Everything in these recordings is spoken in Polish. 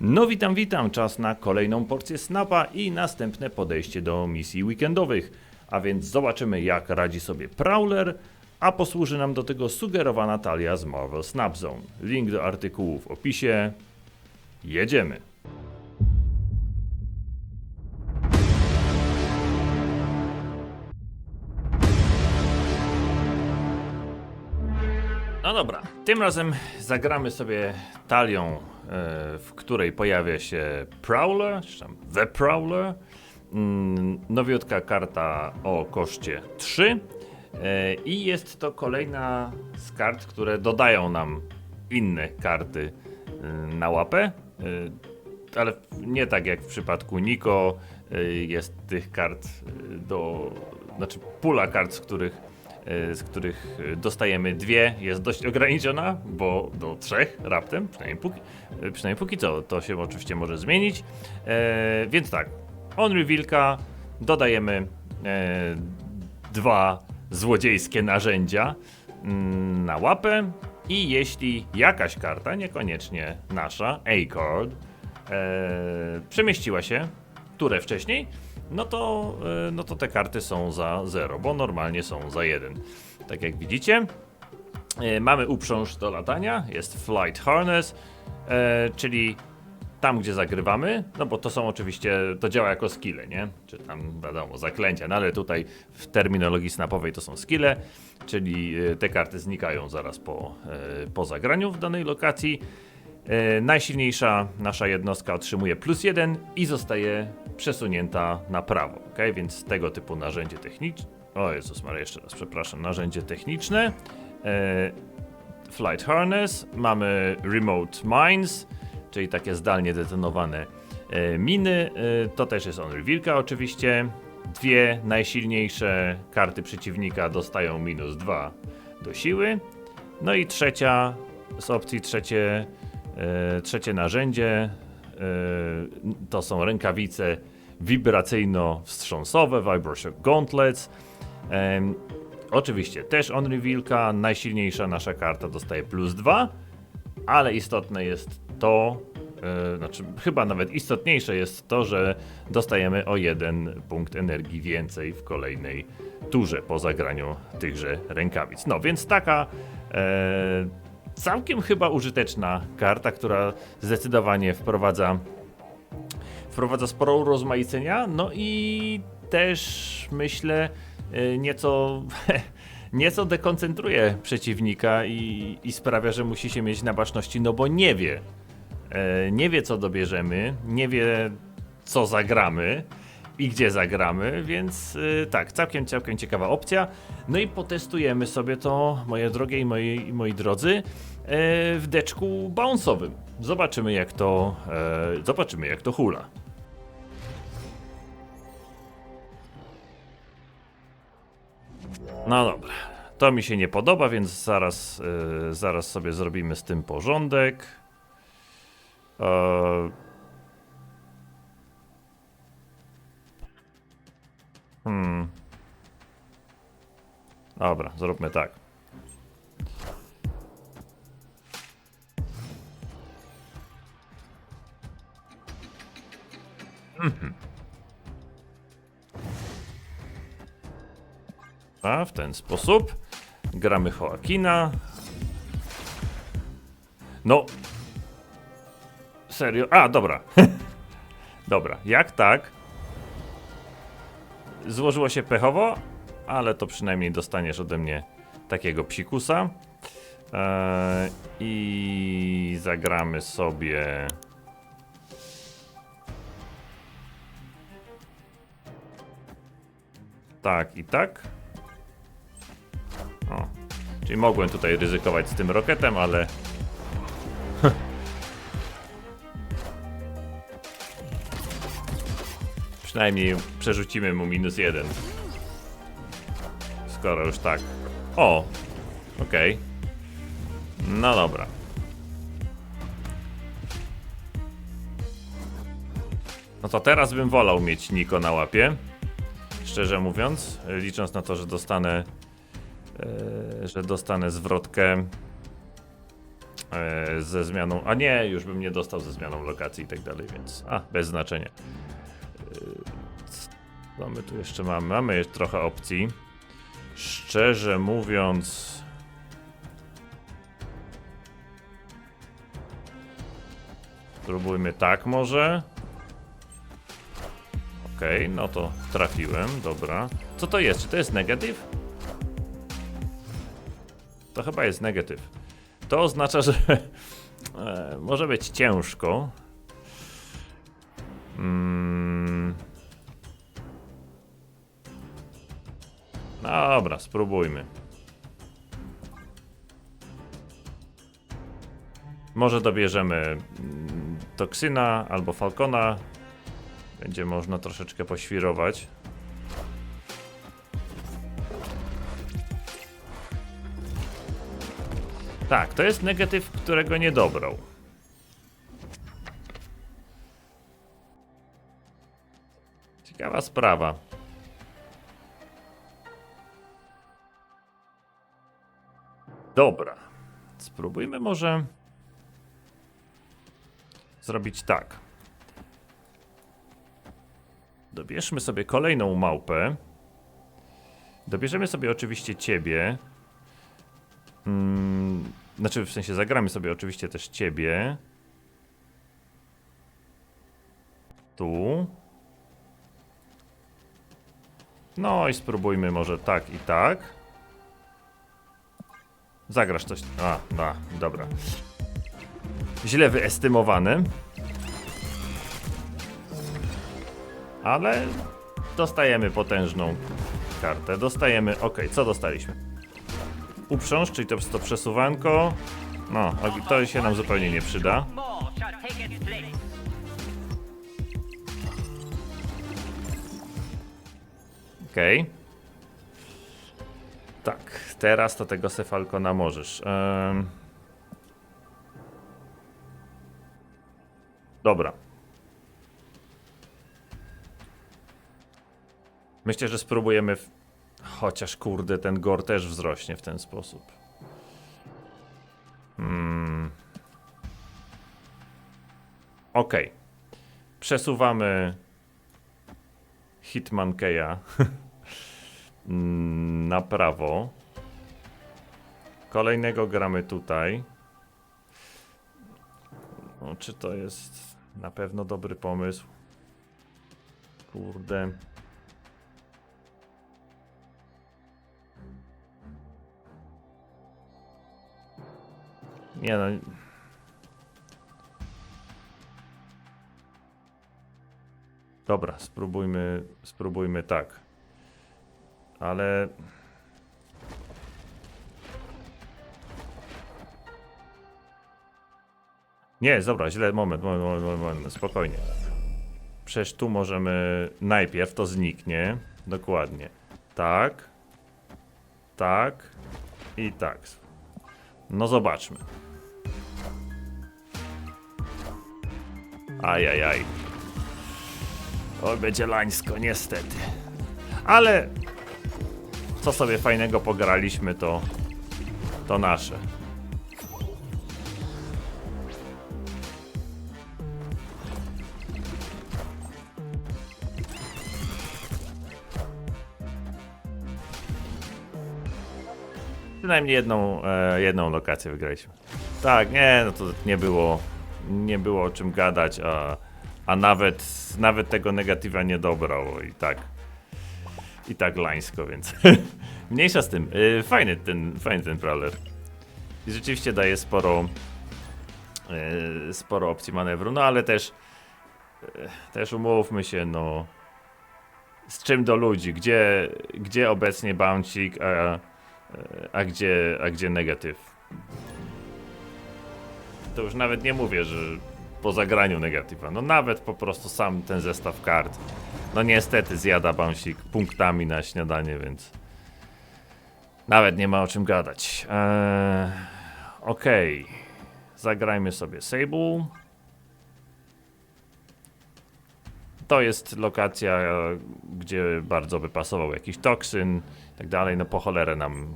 No witam, witam. Czas na kolejną porcję snapa i następne podejście do misji weekendowych. A więc zobaczymy jak radzi sobie Prowler, a posłuży nam do tego sugerowana talia z Marvel Snap Zone. Link do artykułu w opisie. Jedziemy. No dobra, tym razem zagramy sobie talią, w której pojawia się Prowler, czy tam The Prowler, mm, nowiutka karta o koszcie 3 e, i jest to kolejna z kart, które dodają nam inne karty e, na łapę, e, ale nie tak jak w przypadku Niko, e, jest tych kart e, do, znaczy pula kart, z których e, z których e, dostajemy dwie, jest dość ograniczona, bo do trzech raptem, przynajmniej póki, e, przynajmniej póki co, to się oczywiście może zmienić. E, więc tak, on revealka, dodajemy e, dwa złodziejskie narzędzia mm, na łapę i jeśli jakaś karta, niekoniecznie nasza, A-card, e, przemieściła się turę wcześniej, no to, e, no to te karty są za 0, bo normalnie są za 1. Tak jak widzicie. E, mamy uprząż do latania, jest Flight Harness, e, czyli tam, gdzie zagrywamy, no bo to są oczywiście, to działa jako skille, nie? Czy tam, wiadomo, zaklęcia, no ale tutaj w terminologii snapowej to są skille, czyli te karty znikają zaraz po, po zagraniu w danej lokacji. E, najsilniejsza nasza jednostka otrzymuje plus jeden i zostaje przesunięta na prawo, ok? Więc tego typu narzędzie techniczne, o Jezus Maria, jeszcze raz przepraszam, narzędzie techniczne, e, Flight Harness, mamy Remote Mines, czyli takie zdalnie detonowane e, miny. To też jest on revealka oczywiście. Dwie najsilniejsze karty przeciwnika dostają minus 2 do siły. No i trzecia z opcji trzecie, trzecie narzędzie e, to są rękawice wibracyjno-wstrząsowe, Vibration Gauntlets. Oczywiście też on revealka, najsilniejsza nasza karta dostaje plus 2, ale istotne jest to, e, znaczy chyba nawet istotniejsze jest to, że dostajemy o jeden punkt energii więcej w kolejnej turze po zagraniu tychże rękawic. No więc taka e, całkiem chyba użyteczna karta, która zdecydowanie wprowadza wprowadza sporo urozmaicenia, no i też myślę e, nieco nieco dekoncentruje przeciwnika i, i sprawia, że musi się mieć na baczności, no bo nie wie. E, nie wie, co dobierzemy, nie wie, co zagramy i gdzie zagramy, więc e, tak, całkiem, całkiem ciekawa opcja. No i potestujemy sobie to, moje drogie i moi, i moi drodzy, e, w deczku bounce'owym. Zobaczymy, jak to, e, zobaczymy, jak to hula. No dobra. To mi się nie podoba, więc zaraz, y, zaraz sobie zrobimy z tym porządek. Hmm. Dobra, zróbmy tak. A, w ten sposób. Gramy Joaquina. No. Serio? A, dobra. dobra, jak tak? Złożyło się pechowo, ale to przynajmniej dostaniesz ode mnie takiego psikusa. Eee, I zagramy sobie. Tak i tak. O. Czyli mogłem tutaj ryzykować z tym roketem, ale. Przynajmniej przerzucimy mu minus jeden. Skoro już tak. O! Okej. No dobra. No to teraz bym wolał mieć Niko na łapie. Szczerze mówiąc, licząc na to, że dostanę e, że dostanę zwrotkę e, ze zmianą. A nie, już bym nie dostał ze zmianą lokacji i tak dalej, więc. A, bez znaczenia. E, Co my tu jeszcze mamy? Mamy jeszcze trochę opcji. Szczerze mówiąc. Spróbujmy tak może. Okej, no to trafiłem, dobra. Co to jest? Czy to jest negatyw? To chyba jest negatyw. To oznacza, że e, może być ciężko. Mm. Dobra, spróbujmy. Może dobierzemy mm, toksyna albo falcona. Będzie można troszeczkę poświrować. Tak, to jest negatyw, którego nie dobrał. Ciekawa sprawa. Dobra. Spróbujmy może zrobić tak. Dobierzmy sobie kolejną małpę. Dobierzemy sobie oczywiście ciebie. Mm, znaczy, w sensie zagramy sobie oczywiście też ciebie. Tu. No i spróbujmy może tak i tak. Zagrasz coś. A, no, dobra. Źle wyestymowany. Ale dostajemy potężną kartę. Dostajemy. Ok, co dostaliśmy? Uprząż, czyli to to przesuwanko. No, a to się nam zupełnie nie przyda. Okej. Tak, teraz to tego Sefalkona możesz. Dobra. Myślę, że spróbujemy. W... Chociaż kurde, ten gor też wzrośnie w ten sposób. Hmm. Okej. Przesuwamy Hitman Keja Mm, na prawo. Kolejnego gramy tutaj. No, czy to jest na pewno dobry pomysł? Kurde. Nie no. Dobra, spróbujmy, spróbujmy tak. Ale. Nie, dobra, źle, moment, moment, moment, moment, spokojnie. Przecież tu możemy. Najpierw to zniknie. Dokładnie. Tak. Tak. I tak. No zobaczmy. Ajajaj. Oj, będzie lańsko, niestety. Ale co sobie fajnego pograliśmy, to to nasze. Przynajmniej jedną, e, jedną lokację wygraliśmy. Tak, nie, no to nie było, nie było o czym gadać, a, a nawet, nawet tego negatywa nie dobrał i tak i tak lańsko, więc mniejsza z tym. Yy, fajny ten, fajny ten brawler. I rzeczywiście daje sporo yy, sporo opcji manewru, no ale też yy, też umówmy się, no z czym do ludzi, gdzie, gdzie obecnie bouncik, a, a gdzie, a gdzie negatyw. To już nawet nie mówię, że po zagraniu negatywa, no nawet po prostu sam ten zestaw kart. No niestety zjada Bąsik punktami na śniadanie, więc nawet nie ma o czym gadać. Eee, Okej, zagrajmy sobie Sable. To jest lokacja, gdzie bardzo by pasował jakiś toksyn tak dalej. No po cholerę nam,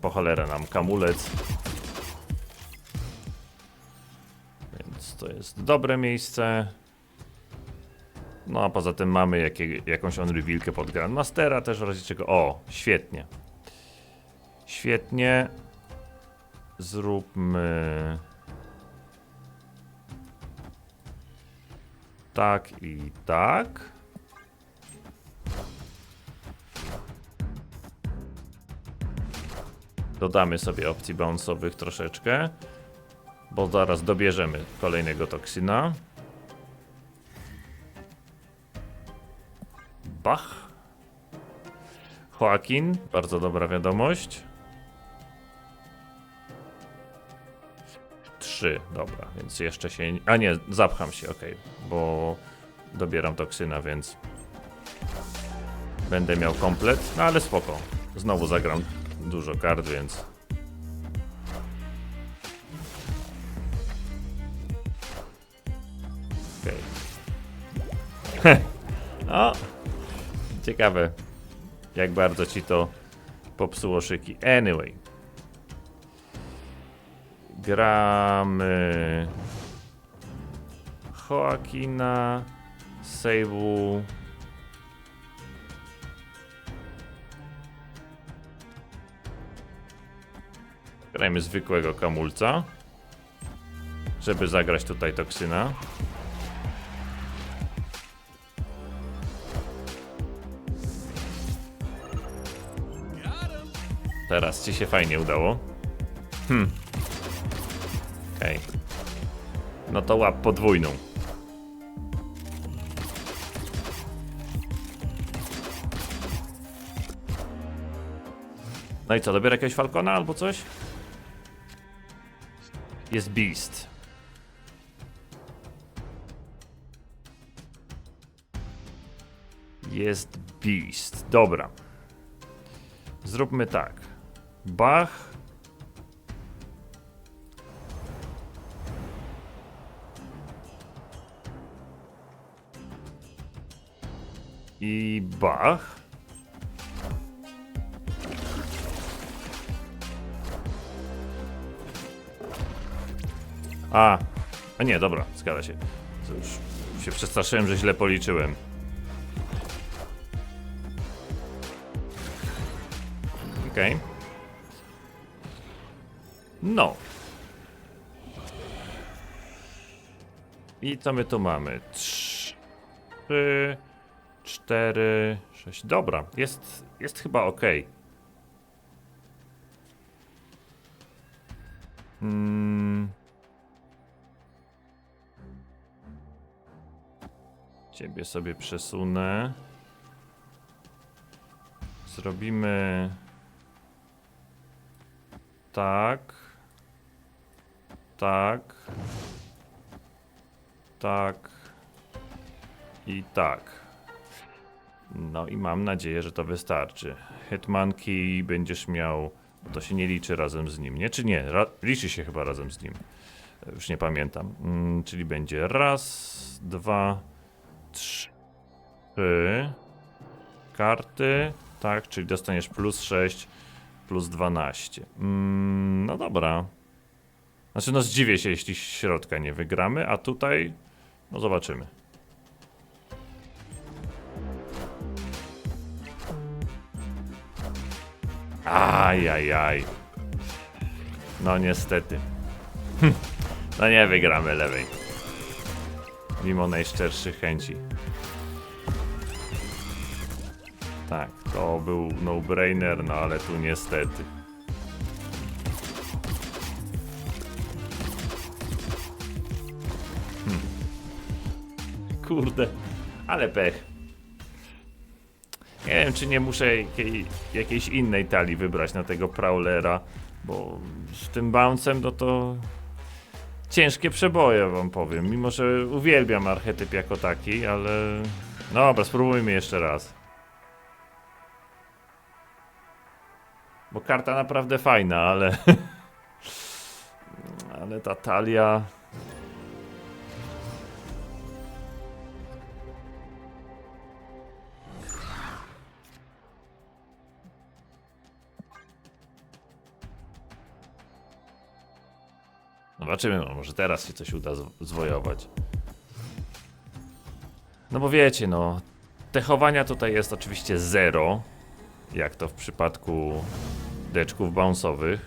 po cholerę nam kamulec. jest dobre miejsce. No a poza tym mamy jakie, jakąś Unrevealkę pod Grandmastera też razie czego. O, świetnie. Świetnie. Zróbmy... Tak i tak. Dodamy sobie opcji bounce'owych troszeczkę, bo zaraz dobierzemy kolejnego toksyna. Bach. Joaquin, bardzo dobra wiadomość. Trzy, dobra, więc jeszcze się. A nie, zapcham się, ok, bo dobieram toksyna, więc będę miał komplet, no ale spoko. Znowu zagram dużo kart, więc. Okej. o! Ciekawe, jak bardzo ci to popsuło szyki. Anyway. Gramy Joaquina, Seibu. Grajmy zwykłego kamulca, żeby zagrać tutaj toksyna. Teraz ci się fajnie udało. Hmm. Okej. No to łap podwójną. No i co, dobiera jakiegoś Falcona albo coś? Jest Beast. Jest Beast. Dobra. Zróbmy tak. Bach. I Bach. A, a nie, dobra, zgadza się. To już się przestraszyłem, że źle policzyłem. Okej. No. I co my tu mamy? Trzy, cztery, sześć. Dobra, jest, jest chyba ok. Mm. Ciebie sobie przesunę. Zrobimy tak. Tak. Tak. I tak. No i mam nadzieję, że to wystarczy. Hetmanki będziesz miał. To się nie liczy razem z nim, nie? Czy nie? Ra liczy się chyba razem z nim. E, Już nie pamiętam. Mm, czyli będzie raz, dwa, trzy karty. Tak, czyli dostaniesz plus 6, plus 12. Mm, no dobra. Znaczy, no zdziwię się, jeśli środka nie wygramy, a tutaj, no zobaczymy. Ajajaj. No niestety. Hm. No nie wygramy lewej. Mimo najszczerszych chęci. Tak, to był no-brainer, no ale tu niestety. Hmm. Kurde, ale pech. Nie wiem, czy nie muszę jakiej, jakiejś innej talii wybrać na tego Prowlera, bo z tym bouncem, no to ciężkie przeboje wam powiem. Mimo, że uwielbiam archetyp jako taki, ale... Dobra, spróbujmy jeszcze raz. Bo karta naprawdę fajna, ale... ale ta talia... Zobaczymy, no, może teraz się coś uda zw- zwojować. No bo wiecie, no, techowania tutaj jest oczywiście zero, jak to w przypadku deczków bounce'owych.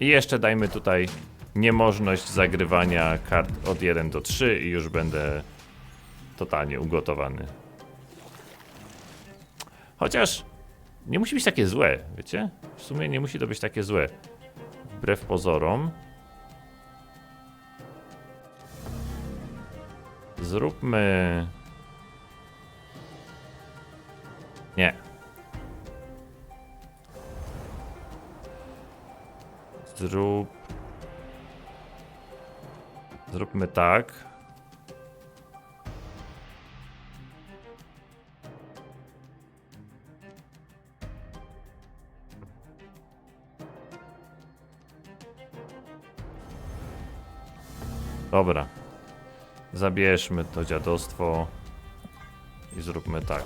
I jeszcze dajmy tutaj niemożność zagrywania kart od 1 do 3 i już będę totalnie ugotowany. Chociaż nie musi być takie złe, wiecie? W sumie nie musi to być takie złe. Wbrew pozorom. Zróbmy. Nie. Zrób. Zróbmy tak. Dobra. Zabierzmy to dziadostwo i zróbmy tak.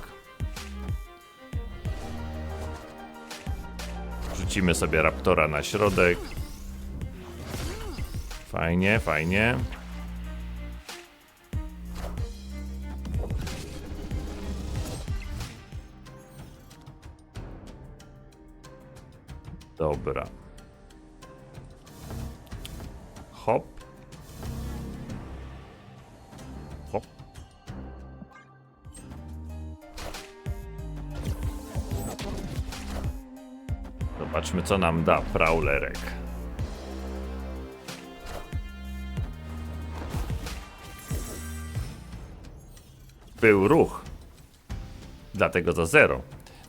Rzucimy sobie raptora na środek. Fajnie, fajnie. Dobra. Hop. Zobaczmy, co nam da Prowlerek. Był ruch. Dlatego za zero.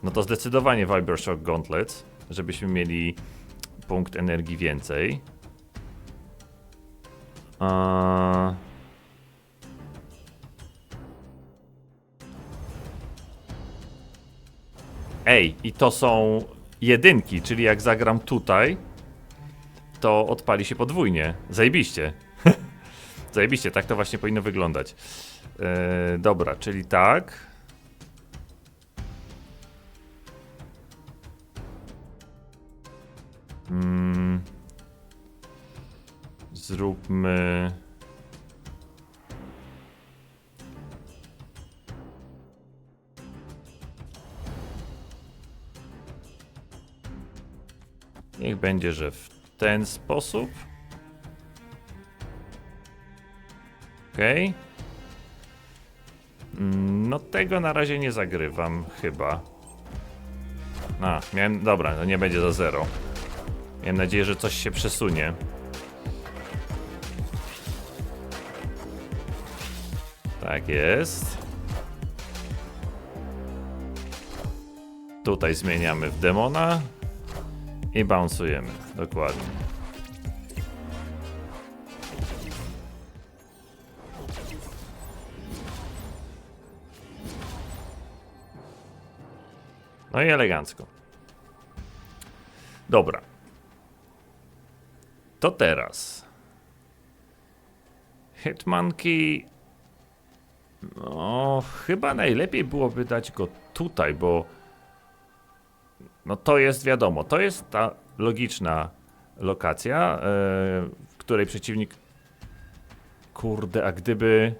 No to zdecydowanie Viber Shock Gauntlet, żebyśmy mieli punkt energii więcej. Ej, i to są jedynki, czyli jak zagram tutaj, to odpali się podwójnie. Zajebiście. Zajebiście, tak to właśnie powinno wyglądać. Eee, dobra, czyli tak. Mm. Zróbmy. Niech będzie, że w ten sposób. Okej. Mm, No tego na razie nie zagrywam, chyba. A, miałem. Dobra, no nie będzie za zero. Miałem nadzieję, że coś się przesunie. Tak jest. Tutaj zmieniamy w demona i bounsujemy. Dokładnie. No i elegancko. Dobra. To teraz. Hitmanki. No, chyba najlepiej byłoby dać go tutaj, bo. No to jest wiadomo, to jest ta logiczna lokacja, e, w której przeciwnik. Kurde, a gdyby.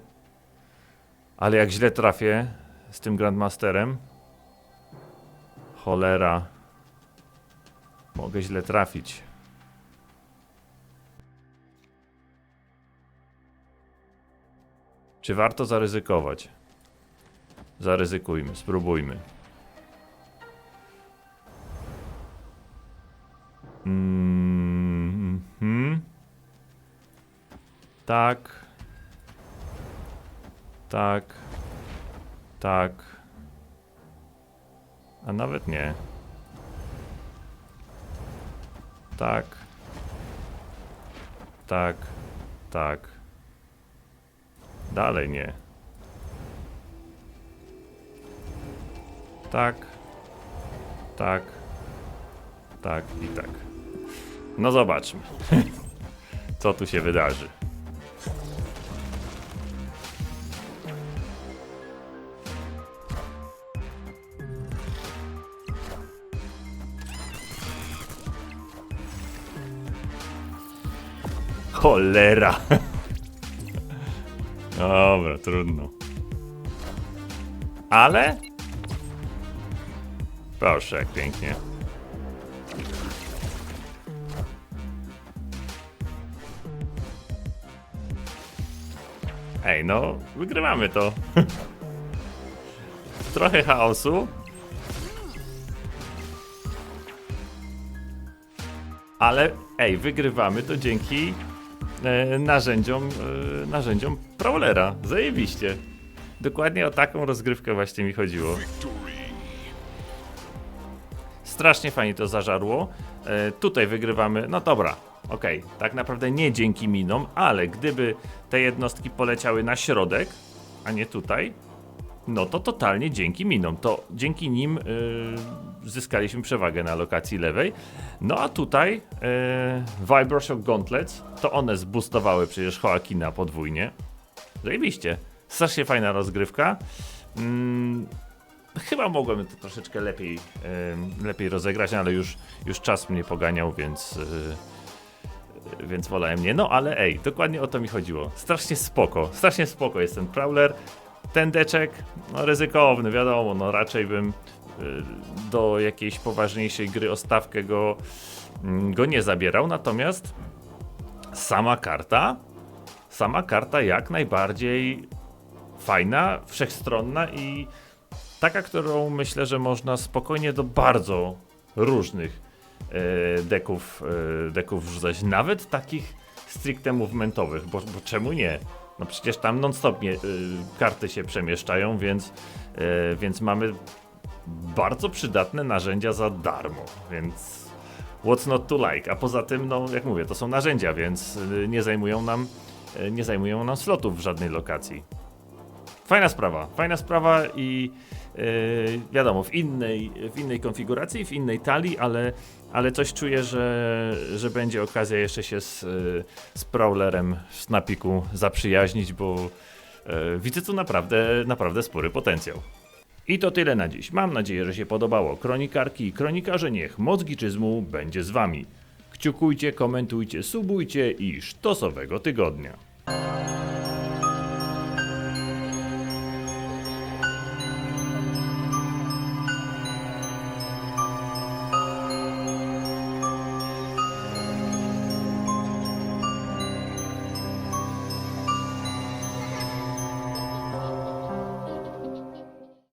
Ale jak źle trafię z tym Grandmasterem. Cholera. Mogę źle trafić. Czy warto zaryzykować? Zaryzykujmy, spróbujmy. Mhm. Tak. Tak. Tak. A nawet nie. Tak. Tak. Tak. Dalej nie. Tak. Tak. Tak i tak. No zobaczmy. Co tu się wydarzy. Cholera. Dobra, trudno. Ale? Proszę, jak pięknie. Ej, no, wygrywamy to. Trochę chaosu. Ale, ej, wygrywamy to dzięki e, narzędziom, e, narzędziom Prowlera. Zajebiście. Dokładnie o taką rozgrywkę właśnie mi chodziło. Strasznie fajnie to zażarło. E, tutaj wygrywamy. No dobra, okej. Tak naprawdę nie dzięki minom, ale gdyby te jednostki poleciały na środek, a nie tutaj, no to totalnie dzięki minom. To dzięki nim y, zyskaliśmy przewagę na lokacji lewej. No a tutaj y, Vibroshock Gauntlets, to one zboostowały przecież Joaquina podwójnie. Zajebiście. Strasznie fajna rozgrywka. Mm, chyba mogłem to troszeczkę lepiej, y, lepiej rozegrać, no ale już, już czas mnie poganiał, więc... Y, więc wolałem nie. No ale ej, dokładnie o to mi chodziło. Strasznie spoko, strasznie spoko jest ten Prowler. Ten deczek, no ryzykowny, wiadomo, no raczej bym y, do jakiejś poważniejszej gry o stawkę go, mm, go nie zabierał, natomiast sama karta, sama karta jak najbardziej fajna, wszechstronna i taka, którą myślę, że można spokojnie do bardzo różnych deków, e, deków wrzucać, nawet takich stricte movementowych, bo, bo czemu nie? No przecież tam non-stop nie, y, karty się przemieszczają, więc, więc mamy bardzo przydatne narzędzia za darmo, więc what's not to like? A poza tym, no jak mówię, to są narzędzia, więc nie zajmują nam, nie zajmują nam slotów w żadnej lokacji. Fajna sprawa, fajna sprawa i yy, wiadomo, w innej, w innej konfiguracji, w innej talii, ale, ale coś czuję, że, że będzie okazja jeszcze się z, yy, z Prowlerem w Snapiku zaprzyjaźnić, bo yy, widzę tu naprawdę, naprawdę spory potencjał. I to tyle na dziś. Mam nadzieję, że się podobało. Kronikarki i kronikarze niech moc giczyzmu będzie z wami. Kciukujcie, komentujcie, subujcie i sztosowego tygodnia.